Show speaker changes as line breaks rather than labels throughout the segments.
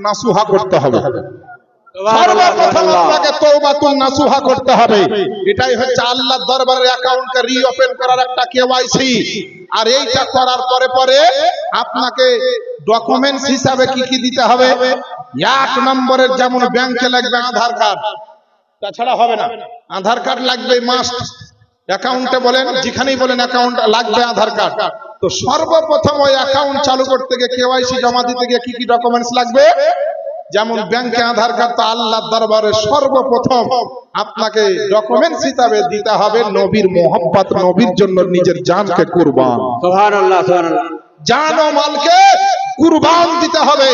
নাসুহা করতে হবে। করতে হবে। এটাই হচ্ছে দরবারের অ্যাকাউন্টকে রিওপেন করার একটা আর পরে পরে আপনাকে ডকুমেন্টস হিসাবে কি কি দিতে হবে? এক নম্বরের যেমন ব্যাংকে লাগবে আধার কার্ড তাছাড়া হবে না। আধার কার্ড লাগবে মাস্ট অ্যাকাউন্টে বলেন, যেখানেই বলেন অ্যাকাউন্ট লাগবে আধার কার্ড তো সর্বপ্রথম ওই অ্যাকাউন্ট চালু করতে গিয়ে কেওয়াইসি জমা দিতে গিয়ে কি কি ডকুমেন্টস লাগবে? যেমন ব্যাংকে আধার কার্ড তো আল্লাহর দরবারে সর্বপ্রথম আপনাকে ডকুমেন্টস হিসাবে দিতে হবে নবীর মোহাম্মত নবীর জন্য নিজের জানকে কুরবান।
সুবহানাল্লাহ সুবহানাল্লাহ।
জান ও মালকে? কুরবান দিতে হবে।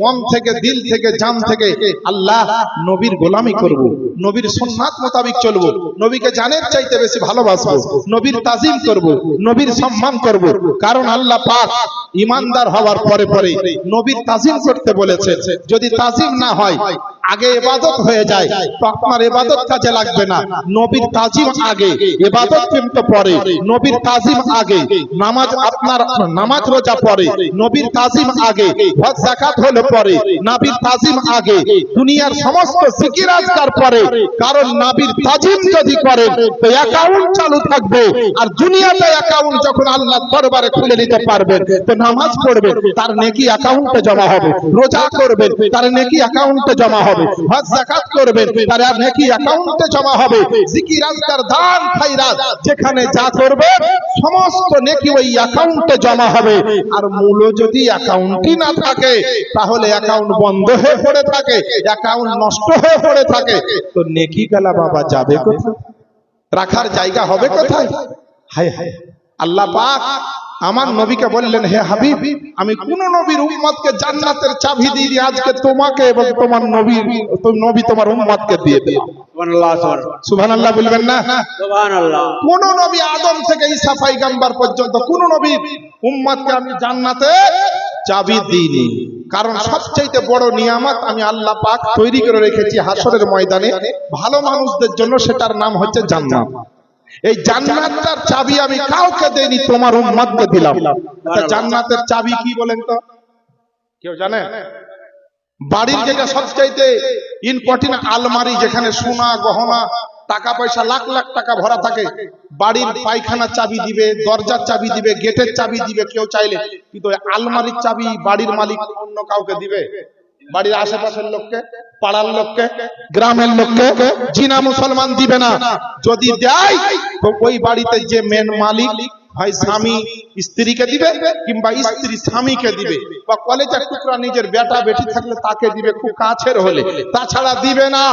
মন থেকে দিল থেকে জান থেকে আল্লাহ নবীর গোলামি করব নবীর সুন্নাত মোতাবিক চলবো নবীকে জানের চাইতে বেশি ভালোবাসবো নবীর তাজিম করব নবীর সম্মান করব। কারণ আল্লাহ পাক ইমানদার হওয়ার পরে পরে নবীর তাজিম করতে বলেছে যদি তাজিম না হয় আগে ইবাদত হয়ে যায়। তো আপনার ইবাদত কাজে লাগবে না। নবীর তাজিম আগে, ইবাদত কিন্তু পরে। নবীর তাজিম আগে, নামাজ আপনার নামাজ রোজা পরে। নবীর তাজিম আগে, হজ, যাকাত হলো পরে। নবীর তাজিম আগে, দুনিয়ার সমস্ত জিকির আজকার পরে। কারণ নবীর তাজিম যদি করেন তো অ্যাকাউন্ট চালু থাকবে। আর দুনিয়াতে অ্যাকাউন্ট যখন আল্লাহ দরবারে খুলে নিতে পারবেন, তো নামাজ পড়বেন, তার নেকি অ্যাকাউন্টে জমা হবে। রোজা করবেন, তার নেকি অ্যাকাউন্টে জমা হবে। হজ যাকাত করবেন, তার অ্যাকাউন্টে জমা হবে। জিকির আজকার দান খাইরাত, যেখানে যা করবে, সমস্ত নেকি ওই অ্যাকাউন্টে জমা হবে। আর মূল যদি অ্যাকাউন্টই না থাকে, তাহলে অ্যাকাউন্ট বন্ধ হয়ে পড়ে থাকে অ্যাকাউন্ট নষ্ট হয়ে পড়ে থাকে। তো নেকি গেলা বাবা যাবে কোথায়? রাখার জায়গা হবে কোথায়? হায় হায়। আল্লাহ পাক আমার নবীকে বললেন হে হাবিব আমি কোন নবীর উম্মতকে জান্নাতের চাবি দিয়ে দিই আজকে তোমাকে এবং তোমার নবীর নবী তোমার উম্মতকে দিয়ে দিলাম
সুবহানাল্লাহ
বলবেন না?
সুবহানাল্লাহ।
কোন নবী আদম থেকে ঈসা পর্যন্ত কোন নবী উম্মতকে আমি জান্নাতে চাবি দিইনি। কারণ সবচাইতে বড় নিয়ামত আমি আল্লাহ পাক তৈরি করে রেখেছি হাসরের ময়দানে। ভালো মানুষদের জন্য সেটার নাম হচ্ছে জান্নাত। এই জান্নাতটার চাবি আমি কাউকে দেইনি তোমার উম্মতকে দিলাম। তা জান্নাতের চাবি কি বলেন তো? কেউ জানে? বাড়ির যেটা সবচাইতে ইম্পর্টেন্ট আলমারি যেখানে সোনা গহনা টাকা পয়সা লাখ লাখ টাকা ভরা থাকে বাড়ির পায়খানার চাবি দিবে দরজার চাবি দিবে গেটের চাবি দিবে কেউ চাইলে। কিন্তু আলমারির চাবি বাড়ির মালিক অন্য কাউকে দিবে? বাড়ির আশেপাশের লোককে, পাড়ার লোককে, গ্রামের লোককে, জিনা মুসলমান দিবে না। যদি দেয়, তো ওই বাড়িতে যে মেন মালিক হয় স্বামী স্ত্রীকে দিবে কিংবা স্ত্রী স্বামীকে দিবে? বা কলেজের টুকরা নিজের বেটা বেটি থাকলে তাকে দিবে খুব কাছের হলে। তাছাড়া দিবে না।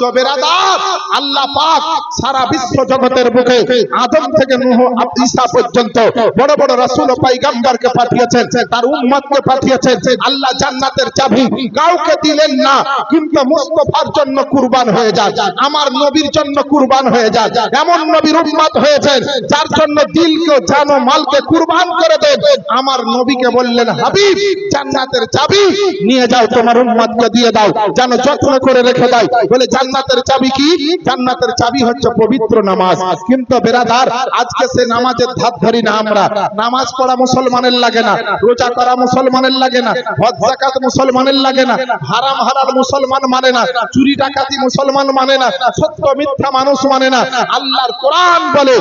তো বেরাদার আল্লাহ পাক সারা বিশ্ব জগতের বুকে আদম থেকে নূহ ঈসা পর্যন্ত বড় বড় রাসূল ও পয়গম্বরকে পাঠিয়েছেন, তার উম্মতকে পাঠিয়েছেন। আল্লাহ জান্নাতের চাবি কাউকে দিলেন না, কিন্তু মুস্তাফার জন্য কুরবান হয়ে যান আমার নবীর জন্য কুরবান হয়ে যান এমন নবীর উম্মত হয়েছেন, যার জন্য দিলকে জানো মালকে কুরবান করে দেন। আমার নবীকে বললেন, হাবিব, জান্নাতের চাবি নিয়ে যাও, তোমার উম্মতকে দিয়ে দাও, যেন যত্ন করে রেখে দাও বলে, জান্নাতের চাবি কি? জান্নাতের চাবি হচ্ছে পবিত্র নামাজ। কিন্তু বেরাদার, আজকে সে নামাজের ধার ধরি না আমরা। নামাজ পড়া মুসলমানের লাগে না, রোজা করা মুসলমানের লাগে না, হজ, যাকাত মুসলমানের লাগে না, হারাম হালাল মুসলমান মানে না, চুরি, ডাকাতি মুসলমান মানে না, সত্য মিথ্যা মানুষ মানে না। আল্লাহর কোরআন বলে,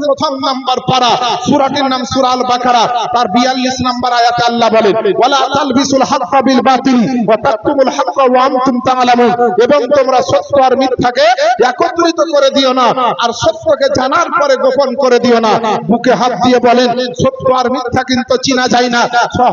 প্রথম নাম্বার পারা সূরাটির নাম সূরা আল বাকারা তার 42 নাম্বার আয়াতে আল্লাহ বলেন এবং তোমরা সত্য আর মিথ্যাকে একত্রিত করে দিও না, আর সত্যকে জানার পরে গোপন করে দিও না। বুকে হাত দিয়ে বলেন, সত্য আর মিথ্যা কিন্তু চিনা যায় না।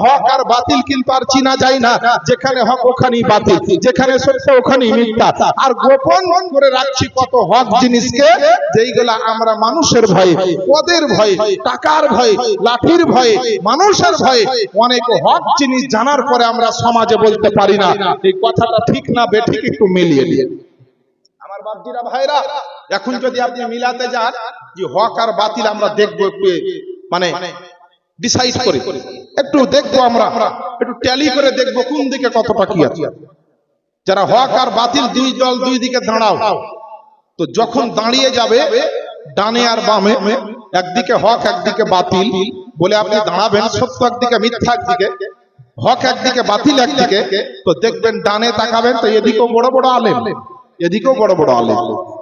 হক আর বাতিল কিন্তু আর চিনা যায় না। যেখানে হক ওখানেই বাতিল, যেখানে সত্য ওখানেই মিথ্যা। আর গোপন করে রাখছি কত হক জিনিসকে, যেইগুলা আমরা মানুষের ভয়ে পদের ভয়ে টাকার ভয়ে লাঠির ভয়ে মানুষের ভয়ে অনেক হক জিনিস জানার পরে আমরা সমাজে বলতে পারি না। এই কথাটা ঠিক না বেঠিক একটু মিলিয়ে নিয়ে আমার বাপজিরা ভাইরা এখন যদি আপনি মিলাতে যান যে হক আর বাতিল আমরা দেখব একটু মানে ডিসাইড করে। একটু দেখব আমরা একটু ট্যালি করে দেখব কোন দিকে কতটা কি আছে। যারা হক আর বাতিল দুই দল দুই দিকে দাঁড়াও তো যখন দাঁড়িয়ে যাবে ডানে আর বামে, একদিকে হক, একদিকে বাতিল। বলে আপনি দাঁড়াবেন, সত্য একদিকে, মিথ্যা একদিকে, হক একদিকে, বাতিল একদিকে। তো দেখবেন ডানে তাকাবেন, তো এদিকেও বড় বড় আলেম, এদিকেও বড় বড় আলেম।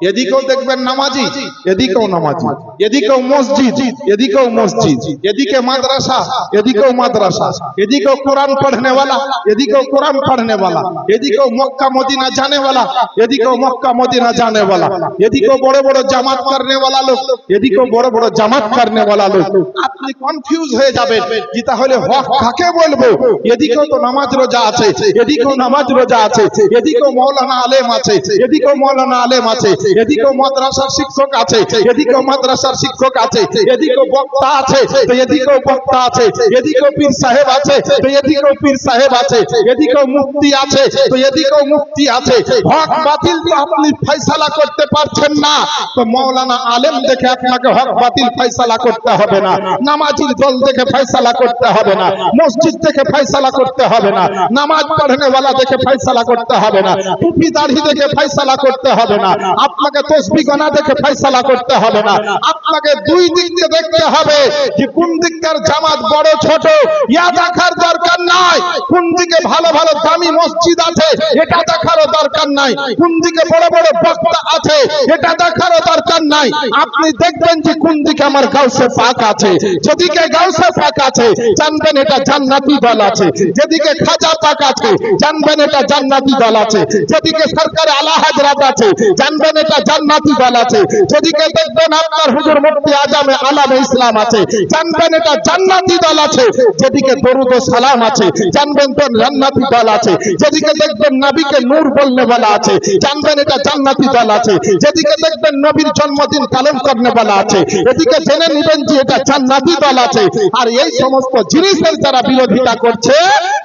এদিকেও দেখবেন নামাজি এদিকেও নামাজি এদিকেও মসজিদ এদিকেও মসজিদ এদিকে মাদ্রাসা এদিকেও মাদ্রাসা এদিকেও কোরআন পড়নে वाला এদিকেও কোরআন পড়নে वाला এদিকেও মক্কা মদিনা जाने वाला এদিকেও মক্কা মদিনা जाने वाला এদিকেও বড় বড় জামাত করনে वाला লোক এদিকেও বড় বড় জামাত করনে वाला লোক আপনি কনফিউজ হয়ে যাবেন যে তাহলে হক কাকে বলবো এদিকেও তো নামাজ রোজা আছে এদিকেও নামাজ রোজা আছে এদিকেও মৌলানা আলেম আছে এদিকেও মৌলানা আলেম আছে এদিকেও মাদ্রাসার শিক্ষক আছে এদিকেও মাদ্রাসার শিক্ষক আছে এদিকেও বক্তা আছে তো এদিকেও বক্তা আছে এদিকেও পীর সাহেব আছে তো এদিকেও পীর সাহেব আছে এদিকেও মুফতি আছে তো এদিকেও মুফতি আছে হক বাতিল তো আপনি ফয়সালা করতে পারছেন না তো মৌলানা আলেম দেখে আপনাকে হক বাতিল ফয়সালা করতে হবে না নামাজির দল দেখে ফয়সালা করতে হবে না মসজিদ থেকে ফয়সালা করতে হবে না নামাজ পড়নে দেখে ফয়সালা করতে হবে না টুপি দাড়ি দেখে ফয়সালা করতে হবে না আপনাকে তসবি গনা দেখে ফয়সালা করতে হবে না। আপনাকে দুই দিক দেখতে হবে যে কোন দিকটার জামাত বড় ছোট। ইয়া কোন দিকে ভালো ভালো দামি মসজিদ আছে, এটা দেখারও দরকার নাই। কোন দিকে বড় বড় বক্তা আছে, এটা দেখারও দরকার নাই। আপনি দেখবেন যে কোন দিকে আমার গাউসে পাক আছে। যেদিকে গাউসে পাক আছে, জানবেন এটা জান্নাতি দল আছে। যেদিকে খাজা পাক আছে, জানবেন এটা জান্নাতি দল আছে। যেদিকে সরকার আলা হাজরাত আছে, জানবেন এটা জান্নাতি দল আছে। যেদিকে দেখবেন আপনার হুজুর মুফতি আজমে আলামে ইসলাম আছে, জানবেন এটা জান্নাতি দল আছে। যেদিকে দরুদ সালাম আছে, জানবেন তো জান্নাতি দল আছে যেদিকে দেখবেন নবীকে নূর বলনে वाला আছে জানবেন এটা জান্নাতি দল আছে যেদিকে দেখবেন নবীর জন্মদিন পালন করনে वाला আছে এদিকে জেনে নেবেন যে এটা জান্নাতি দল আছে আর এই সমস্ত জিনিসের যারা বিরোধিতা করছে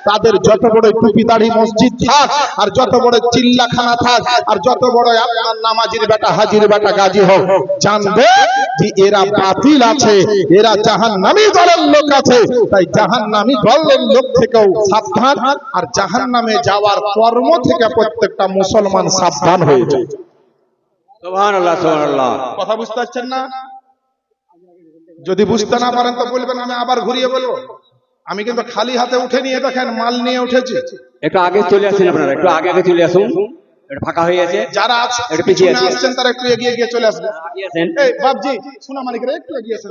তাদের যত বড় টুপি দাড়ি মসজিদ থাক আর যত বড় চিল্লাখানা থাক আর যত বড় আপনার নামাজির বেটা হাজির বেটা গাজী হোক জানবে যে এরা বাতিল আছে এরা জাহান্নামী দলের লোক আছে তাই জাহান্নামী দলের লোক থেকেও সাবধান আর জাহান্নামে যাওয়ার কর্ম থেকে প্রত্যেকটা মুসলমান সাবধান হয়ে যায়।
সুবহানাল্লাহ সুবহানাল্লাহ।
কথা বুঝতে পারছেন না? যদি বুঝতে না পারেন তো বলবেন আমি আবার ঘুরিয়ে বলব। আমি কিন্তু খালি হাতে উঠে নিয়ে দেখেন মাল নিয়ে উঠেছি।
একটু আগে চলে আসুন আপনারা একটু আগে আগে চলে আসুন। ফাঁকা হয়ে গেছে।
যারা আছে
পিছিয়ে
আসছেন তারা একটু এগিয়ে গিয়ে চলে আসবে
আগে আসেন।
এই বাবজি সোনা মালিকরা একটু এগিয়ে আসেন।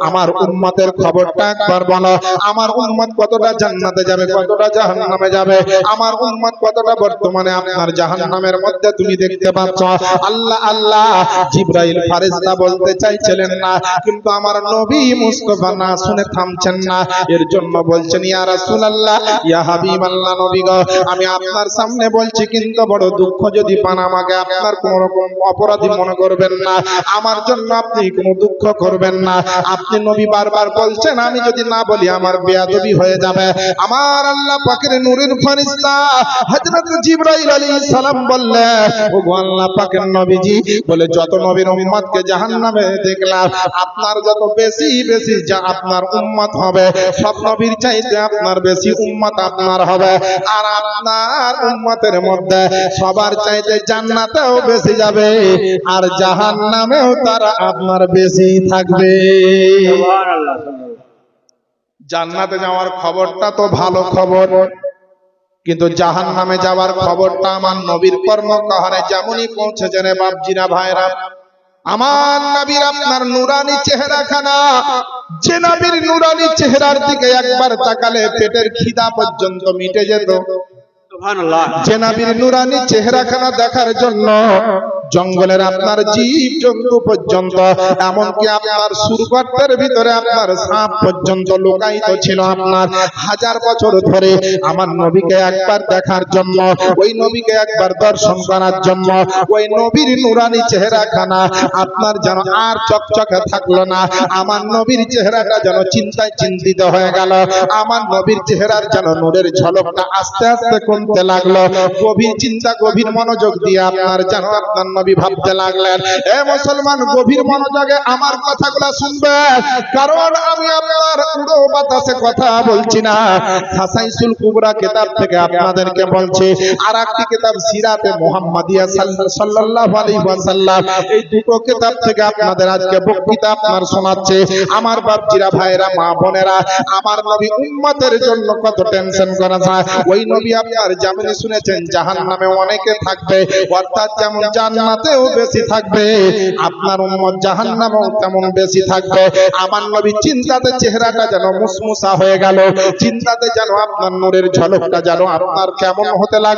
আমার উন্মতের খবরটা একবার বলো। আমার উন্মত কতটা জান্নাতে যাবে, কতটা জাহান্নামে যাবে? আমার উন্মত কতটা বর্তমানে আপনার জাহান্নামের মধ্যে তুমি দেখতে পাচ্ছ? আল্লাহ আল্লাহ জিব্রাইল ফারেস্তা বলতে চাইছিলেন না, কিন্তু আমার নবী মুস্তাফা না শুনে থামছেন না। এর জন্য বলছেন, ইয়া রাসূলুল্লাহ, ইয়া হাবিবাল্লাহ নবী গো, আমি আপনার সামনে বলছি, কিন্তু বড় দুঃখ যদি পান আমাকে, আপনার কোন রকম অপরাধী মনে করবেন না। আমার জন্য আপনি কোনো দুঃখ করবেন না। আপনি নবী বারবার বলছেন, আমি যদি না বলি, আমার বেয়াদবি হয়ে যাবে। আমার আল্লাহ পাকের নূরের ফেরেশতা হযরত জিবরাইল আলাইহিস সালাম বললেন ও আল্লাহ পাকের নবীজি, বলে যত নবীর উম্মতকে জাহান্নামে দেখলাম আপনার যত বেশি বেশি যা আপনার উম্মত হবে সব নবীর চাইতে আপনার বেশি উম্মত আপনার হবে। আর আপনার উম্মতের মধ্যে সবার চাইতে জান্নাতেও বেশি যাবে আর জাহান্নামেও তারা আপনার বেশি থাকবে। জান্নাতে যাওয়ার খবরটা তো ভালো খবর। কিন্তু জাহান নামে যাওয়ার খবরটা আমার নবীর কর্মকাহারে যেমনই পৌঁছেছে রে বাপজিরা ভাইরা। আমার নবীর আপনার নুরানি চেহারা খানা যে নবীর নুরানি চেহারার দিকে একবার তাকালে পেটের খিদা পর্যন্ত মিটে যেত। যে নবীর নুরানি চেহারা খানা দেখার জন্য জঙ্গলের আপনার জীব জন্তু পর্যন্ত, এমনকি আপনার সুরগর্তের ভিতরে আপনার সাপ পর্যন্ত লুকায়িত ছিল আপনার। হাজার বছর ধরে আমার নবীকে একবার দেখার জন্য, ওই নবীকে একবার দর্শন করার জন্য, ওই নবীর নুরানি চেহারা খানা আপনার যেন আর চকচকে থাকল না। আমার নবীর চেহারাটা যেন চিন্তায় চিন্তিত হয়ে গেল। আমার নবীর চেহারার যেন নূরের ঝলকটা আস্তে আস্তে কমতে লাগল। গভীর চিন্তা, গভীর মনোযোগ দিয়ে আপনার যেন আপনার নবী ভাবতে লাগলেন, এ মুসলমান, গভীর মনোযোগে আমার কথাগুলো শুনবেন কারণ আমি আপনার উড়ো বাতাসে কথা বলছি না। হাসাইসুল কুবরা কিতাব থেকে আপনাদেরকে বলছি আর একটি কিতাব সিরাতে মুহাম্মাদিয়া সাল্লাল্লাহু আলাইহি ওয়াসাল্লাম। এই দুটো কিতাব থেকে আপনাদের আজকে বক্তৃতা আপনার শোনাচ্ছে। আমার বাপজিরা ভাইরা মা বোনেরা, আমার নবী উম্মতের জন্য কত টেনশন করা যায়। ওই নবী আপনার যেমন শুনেছেন, জাহান্নামে অনেকে থাকবে। অর্থাৎ যেমন জান্নাতেও বেশি থাকবে। আপনার উম্মত জাহান্নামেও তেমন বেশি থাকবে। আমার নবী চিন্তাতে চেহারাটা যেন মুসমুসা হয়ে গেল। চিন্তাতে যেন আপনার নূরের ঝলকটা যেন আপনার কেমন হতে লাগল।